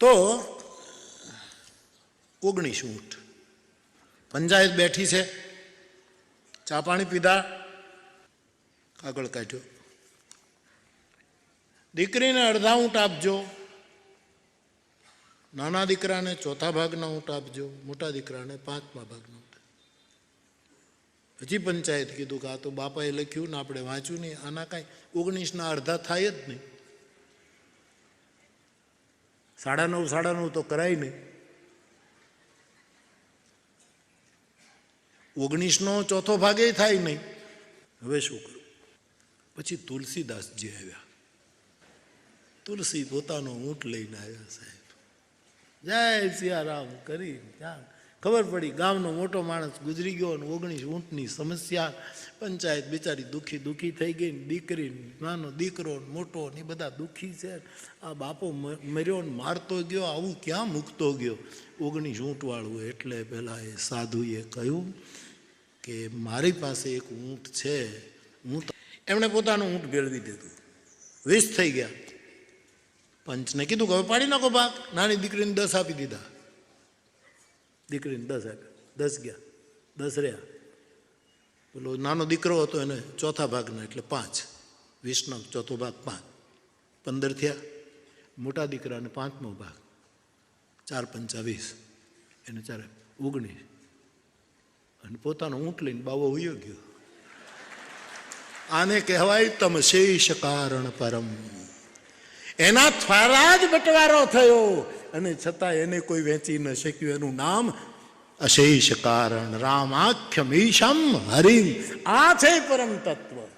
તો ઓગણીસ ઊંટ. પંચાયત બેઠી છે. ચા પાણી પીધા. કાગળ કાઢ્યો. દીકરીને અડધા ઊંટ આપજો. નાના દીકરાને ચોથા ભાગના ઊંટ આપજો. મોટા દીકરાને પાંચમા ભાગનો હજી પંચાયત કીધું કે આ તો બાપાએ લખ્યું ને આપણે વાંચ્યું નહીં. આના કાંઈ ઓગણીસના અડધા થાય જ નહીં. સાડા નવ સાડા નવ તો કરાય નહીં. ઓગણીસનો ચોથો ભાગે થાય નહીં. હવે શું કરું? પછી તુલસીદાસજી આવ્યા. તુલસી પોતાનો ઊંટ લઈને આવ્યા સાહેબ. જય સિયારામ કરી ત્યાં ખબર પડી, ગામનો મોટો માણસ ગુજરી ગયો અને ઓગણીસ ઊંટની સમસ્યા, પંચાયત બિચારી દુઃખી દુઃખી થઈ ગઈ દીકરી, નાનો દીકરો મોટો ને એ બધા દુઃખી છે. આ બાપો મર્યો ને મારતો ગયો, આવું ક્યાં મૂકતો ગયો? ઓગણીસ ઊંટવાળું એટલે પહેલાં એ સાધુએ કહ્યું કે મારી પાસે એક ઊંટ છે હું એમણે પોતાનું ઊંટ ભેળવી દીધું. વીસ થઈ ગયા. પંચને કીધું કે હવે પાડી નાખો ભાગ. નાની દીકરીને દસ આપી દીધા. દીકરીને દસ આપ્યા. દસ ગયા. દસ રહ્યા. પેલો નાનો દીકરો હતો એને ચોથા ભાગના, એટલે પાંચ. વીસનો ચોથો ભાગ પાંચ. પંદર થયા. મોટા દીકરાને પાંચમો ભાગ. ચાર પંચા વીસ. એને ચાર ઓગણીસ અને પોતાનો ઊંટ લઈને બાવો ઉયો ગયો. આને કહેવાય તમ શેષ કારણ પરમ. એના દ્વારા જ બટવારો થયો. અને છતાં એને કોઈ વેચી ન શક્યું. એનું નામ અશેષ કારણ. રામાખ્યમ ઈશમ હરિમ. આ છે પરમ તત્વ.